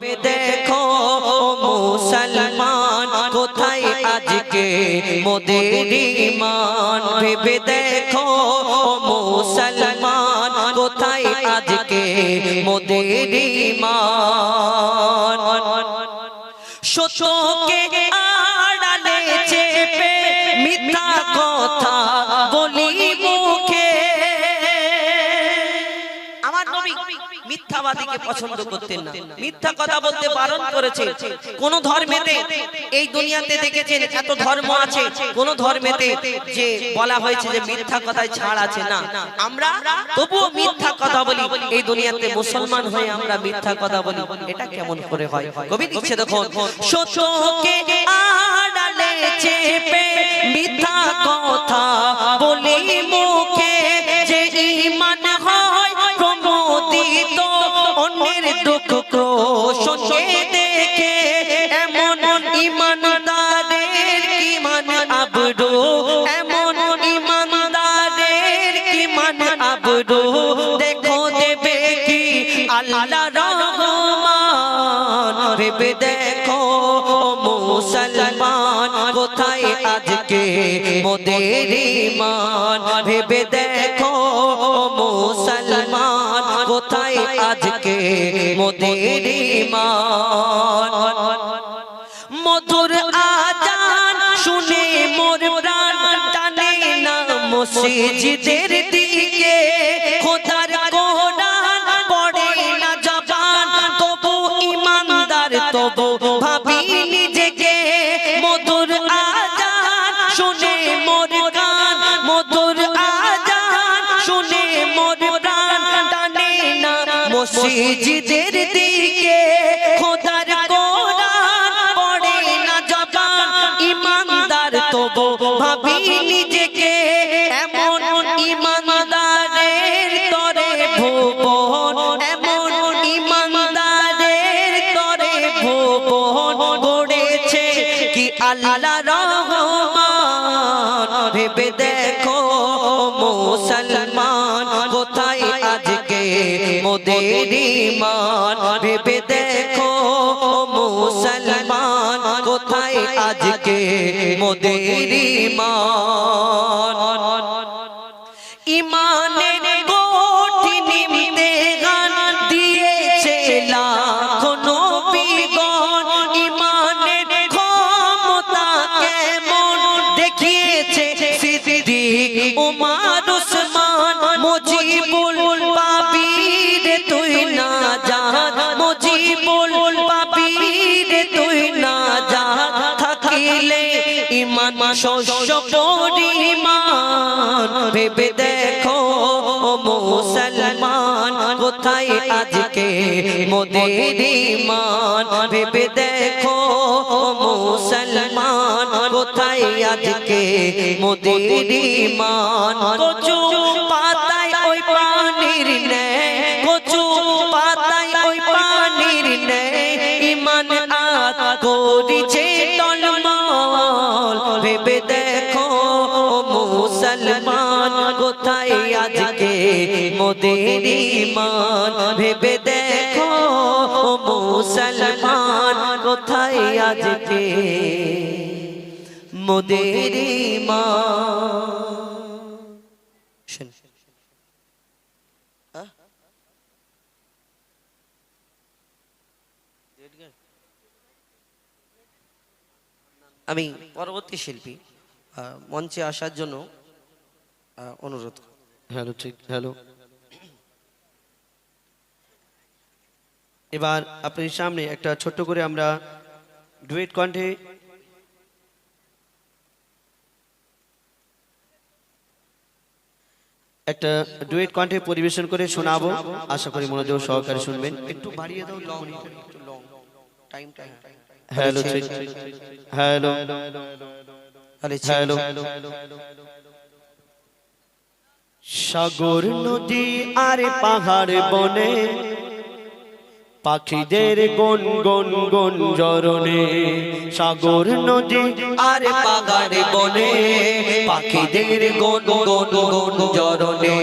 দেখো মুসলমান কোথায় আজকে মোদের ইমান ভেবে দেখো মুসলমান কোথায় আজকে মোদের ইমান সত্যকে মিথ্যাবাদীকে পছন্দ করতেন না। মিথ্যা কথা বলতে বারণ করেছে। কোন ধর্মেতে এই দুনিয়াতে দেখেছেন এত ধর্ম আছে। কোন ধর্মেতে যে বলা হয়েছে যে মিথ্যা কথায় ছাড় আছে না। আমরা তবুও মিথ্যা কথা বলি। এই দুনিয়াতে মুসলমান হয়ে আমরা মিথ্যা কথা বলি। এটা কেমন করে হয়? কবি দিচ্ছে দেখুন। সত্যকে আড়ালে চেপে মিথ্যা কথা বলি মুখে ভেবে দেখো মুসলমান, কোথায় আজকে মোদের ইমান ভেবে দেখো মুসলমান, কোথায় আজকে মোদের ইমান মধুর আজান শুনে মোর প্রাণ টানে না মসজিদের মসজিদের দিকে খোদার কোরআন পড়ে না জবান ইমানদার তবু ভাবি নিজেকে এমন ইমানদারের তরে ভুবন। এমন ইমানদারের তরে ভুবন। গড়েছে কি আল্লাহ রহমান? ভেবে দেখো মুসলমান কোথায় মোদের ইমান ভেবে দেখো মুসলমান কোথায় আজকে ইমান শস্য পরিমাণ ভেবে দেখো মুসলমান, কোথায় আজকে মোদের ভেবে দেখো মুসলমান, কোথায় আজকে মোদের ইমান কচু মোদের ইমান ভেবে দেখো মুসলমান, কোথায় আজকে? মোদের ইমান। আমি পরবর্তী শিল্পী মঞ্চে আসার জন্য অনুরোধ হ্যালো, ঠিক, হ্যালো। এবার আপনার সামনে একটা ছোট্ট করে আমরা ডুয়েট কণ্ঠে একটা ডুয়েট কণ্ঠে পরিবেশন করে শোনাবো। আশা করি মনোযোগ সহকারে শুনবেন। একটু বাড়িয়ে দাও লং লং টাইমটা হ্যালো হ্যালো হ্যালো সাগর নদী আর পাহাড় বনে পাখিদের গন গন গন জরনে সাগর, নদী আর পাগাড়ে বনে, পাখিদের গন গন গন জরনে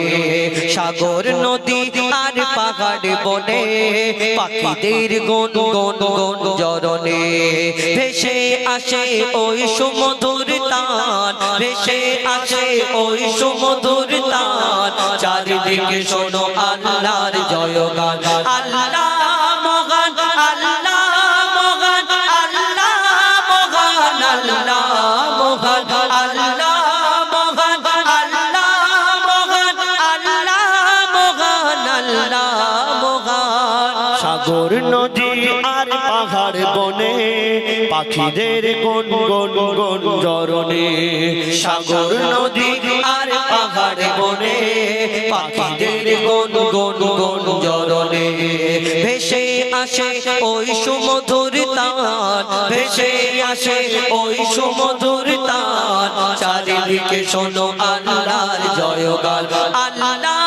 সাগর, নদী আর পাহাড় বনে, পাখিদের গুন গুন গুন জরনে ভেসে আসে ওই সুমধুর তান, ভেসে আসে ওই সুমধুর তান। চারিদিকে শোনো আল্লাহর জয়গান, আল্লাহ পাখিদের গুন গুন গুন জরনে সাগর, নদী আর পাহাড় বনে পাখিদের গুন গুন গুন জরনে ভেসে আসে ওই সুমধুর তান, ভেসে আসে ওই সুমধুর তান। চারিদিকে শোনো আল্লাহর জয়গান, আল্লাহ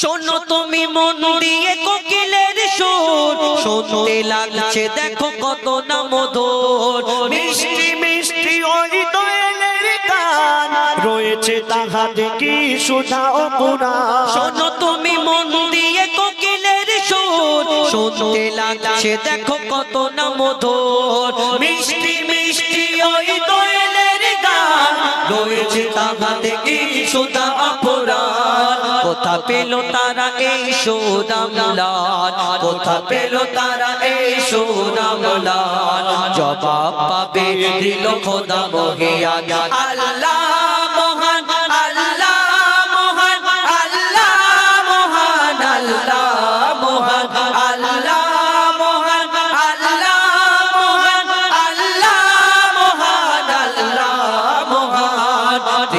শোনো তুমি মন দিয়ে কোকিলের সুর। শুনতে লাগছে, দেখো কত না মধুর। মিষ্টি মিষ্টি ওই দোয়েলের গান। রয়েছে তাহাতে কি সুধা ও পুরাণ শোনো তুমি মন দিয়ে কোকিলের সুর। শুনতে লাগছে, দেখো কত না মধুর। মিষ্টি মিষ্টি ওই দোয়েলের গান রয়েছে তাহাতে এই সোদা অপরাধ। কোথা পেল তারা এই সুরামলাল কোথা পেল তারা এই সুরামলাল জবাব পাবে দিল খোদা মহিয়া আল্লাহ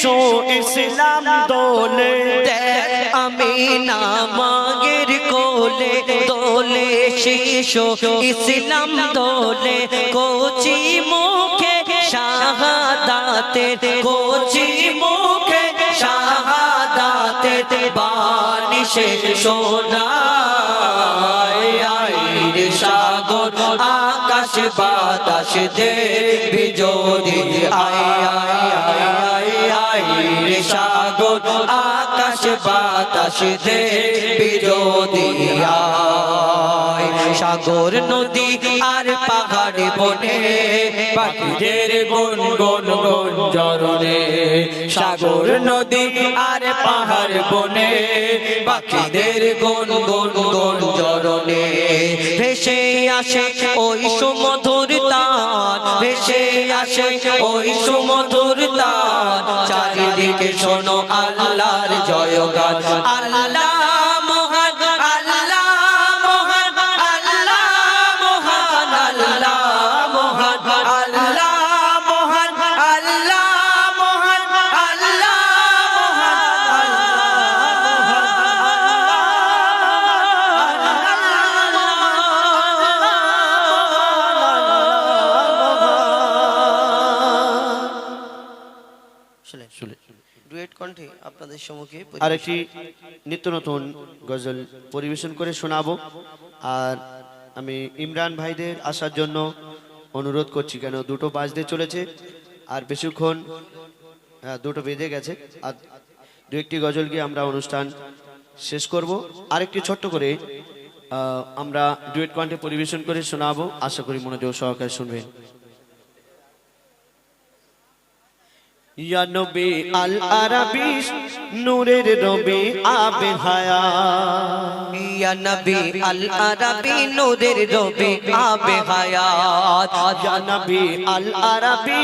শিশু ইসলাম দোলে। আমি না মাগের কোলে দোলে, শিশু ইসলাম দোলে। কোচি মুখে শাহাদাতে, কোচি মুখে শাহাদাতে বাণী সে আইরে সাগর, আকাশ বাতাস দেবি যদি আয় আয় আয়। আয় সাগর, আকাশ, বাতাস যদি সাগর, নদী আর পাহাড় বনে, পাখিদের গুন গুন গুন জরনে সাগর, নদী আর পাহাড় বনে, পাখিদের গুন গুন গুন জরনে ভেসে আসে ওই সুমধুর তান, ভেসে আসে ওই সুমধুর তান। চারিদিকে শোনো আল্লাহর জয়গান। আল্লাহ আপনাদের সম্মুখে আরেকটি নিত্য নতুন গজল পরিবেশন করে শোনাবো। আর আমি ইমরান ভাইদের আসার জন্য অনুরোধ করছি, কেন দুটো বাজতে চলেছে, আর বেশিক্ষণ দুটো বেঁধে গেছে, আর দু একটি গজল গিয়ে আমরা অনুষ্ঠান শেষ করব। আরেকটি ছোট্ট করে আমরা ডুয়েট কণ্ঠে পরিবেশন করে শোনাবো। আশা করি মনোযোগ সহকারে শুনবেন। ইয়া নবী আল আরবি নূরের রবি আবে হায়া। ইয়া নবী আল আরবি নূরের রবি আবে হায়া। ইয়া নবী আল আরাবি